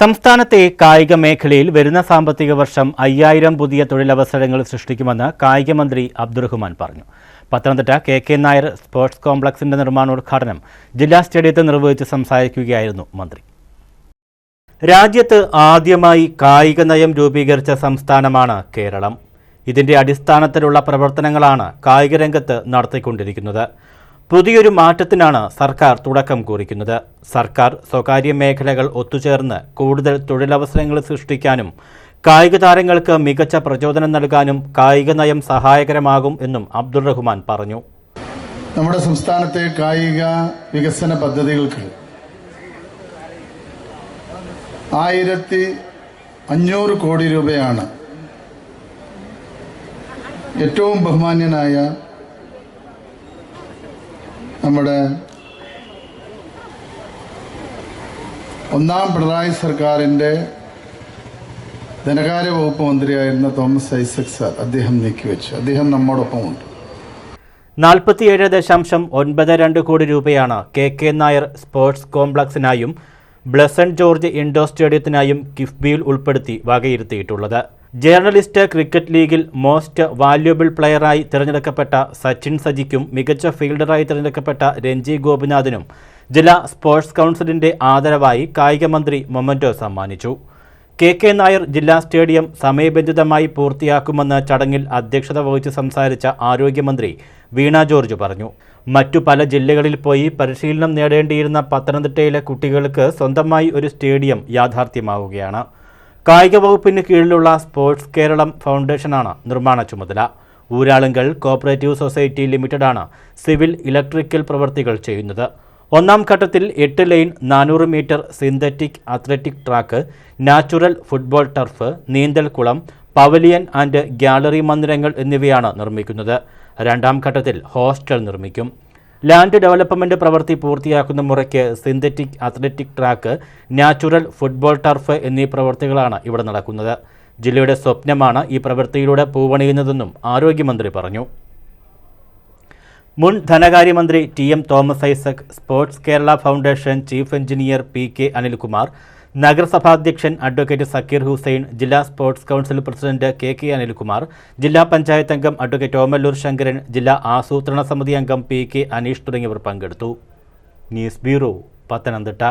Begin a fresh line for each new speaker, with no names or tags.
സംസ്ഥാനത്തെ കായിക മേഖലയിൽ വരുന്ന സാമ്പത്തിക വർഷം അയ്യായിരം പുതിയ തൊഴിലവസരങ്ങൾ സൃഷ്ടിക്കുമെന്ന് കായികമന്ത്രി അബ്ദുറഹ്മാൻ പറഞ്ഞു. Pathanamthitta K K Nair sports കോംപ്ലക്സിന്റെ നിർമ്മാണോദ്ഘാടനം ജില്ലാ സ്റ്റേഡിയത്തിൽ നിർവഹിച്ച് സംസാരിക്കുകയായിരുന്നു മന്ത്രി. രാജ്യത്ത് ആദ്യമായി കായിക നയം രൂപീകരിച്ച സംസ്ഥാനമാണ് കേരളം. ഇതിന്റെ അടിസ്ഥാനത്തിലുള്ള പ്രവർത്തനങ്ങളാണ് കായിക രംഗത്ത് നടത്തിക്കൊണ്ടിരിക്കുന്നത്. പുതിയൊരു മാറ്റത്തിനാണ് സർക്കാർ തുടക്കം കുറിക്കുന്നത്. സർക്കാർ സ്വകാര്യ മേഖലകൾ ഒത്തുചേർന്ന് കൂടുതൽ തൊഴിലവസരങ്ങൾ സൃഷ്ടിക്കാനും കായിക താരങ്ങൾക്ക് മികച്ച പ്രചോദനം നൽകാനും കായിക നയം സഹായകരമാകും എന്നും അബ്ദുൾ റഹ്മാൻ പറഞ്ഞു.
നമ്മുടെ സംസ്ഥാനത്തെ കായിക വികസന പദ്ധതികൾക്ക് ആയിരത്തി അഞ്ഞൂറ് കോടി രൂപയാണ് ഏറ്റവും ബഹുമാന്യനായ നമ്മുടെ ഒന്നാം പിണറായി സർക്കാരിന്റെ ധനകാര്യ വകുപ്പ് മന്ത്രിയായിരുന്ന തോമസ് ഐസക് സാർ അദ്ദേഹം നീക്കിവെച്ചു. അദ്ദേഹം നമ്മോടൊപ്പമുണ്ട്.
നാൽപ്പത്തിയേഴ് ദശാംശം ഒൻപത് രണ്ട് കോടി രൂപയാണ് കെ കെ നായർ സ്പോർട്സ് കോംപ്ലക്സിനായും ബ്ലസൺ ജോർജ് ഇൻഡോർ സ്റ്റേഡിയത്തിനായും കിഫ്ബിയിൽ ഉൾപ്പെടുത്തി വകയിരുത്തിയിട്ടുള്ളത്. ജേർണലിസ്റ്റ് ക്രിക്കറ്റ് ലീഗിൽ മോസ്റ്റ് വാല്യുബിൾ പ്ലെയറായി തിരഞ്ഞെടുക്കപ്പെട്ട സച്ചിൻ സജിക്കും മികച്ച ഫീൽഡറായി തിരഞ്ഞെടുക്കപ്പെട്ട രഞ്ജി ഗോപിനാഥിനും ജില്ലാ സ്പോർട്സ് കൗൺസിലിന്റെ ആദരവായി കായികമന്ത്രി മൊമന്റോ സമ്മാനിച്ചു. കെ കെ നായർ ജില്ലാ സ്റ്റേഡിയം സമയബന്ധിതമായി പൂർത്തിയാക്കുമെന്ന് ചടങ്ങിൽ അധ്യക്ഷത വഹിച്ച് സംസാരിച്ച ആരോഗ്യമന്ത്രി വീണ ജോർജ് പറഞ്ഞു. മറ്റു പല ജില്ലകളിൽ പോയി പരിശീലനം നേടേണ്ടിയിരുന്ന പത്തനംതിട്ടയിലെ കുട്ടികൾക്ക് സ്വന്തമായി ഒരു സ്റ്റേഡിയം യാഥാർത്ഥ്യമാവുകയാണ്. കായിക വകുപ്പിന് കീഴിലുള്ള സ്പോർട്സ് കേരളം ഫൗണ്ടേഷനാണ് നിർമ്മാണ ചുമതല. ഊരാളുങ്കൽ കോപ്പറേറ്റീവ് സൊസൈറ്റി ലിമിറ്റഡാണ് സിവിൽ ഇലക്ട്രിക്കൽ പ്രവൃത്തികൾ ചെയ്യുന്നത്. ഒന്നാം ഘട്ടത്തിൽ എട്ട് ലൈൻ നാനൂറ് metre synthetic athletic track natural football turf നീന്തൽക്കുളം pavilion and gallery മന്ദിരങ്ങൾ എന്നിവയാണ് നിർമ്മിക്കുന്നത്. രണ്ടാം ഘട്ടത്തിൽ ഹോസ്റ്റൽ നിർമ്മിക്കും. ലാൻഡ് ഡെവലപ്മെന്റ് പ്രവൃത്തി പൂർത്തിയാക്കുന്ന മുറയ്ക്ക് synthetic athletic track natural football turf എന്നീ പ്രവൃത്തികളാണ് ഇവിടെ നടക്കുന്നത്. ജില്ലയുടെ സ്വപ്നമാണ് ഈ പ്രവൃത്തിയിലൂടെ പൂവണിയുന്നതെന്നും ആരോഗ്യമന്ത്രി പറഞ്ഞു. മുൻ ധനകാര്യമന്ത്രി T M Thomas Isaac sports Kerala foundation chief engineer P K Anilkumar നഗരസഭാധ്യക്ഷൻ advocate Zakir Hussain ജില്ലാ sports council president K K Anilkumar ജില്ലാ പഞ്ചായത്ത് അംഗം അഡ്വക്കേറ്റ് ഓമല്ലൂർ ശങ്കരൻ ജില്ലാ ആസൂത്രണ സമിതി അംഗം പി കെ അനീഷ് തുടങ്ങിയവർ പങ്കെടുത്തു. News bureau Pathanamthitta.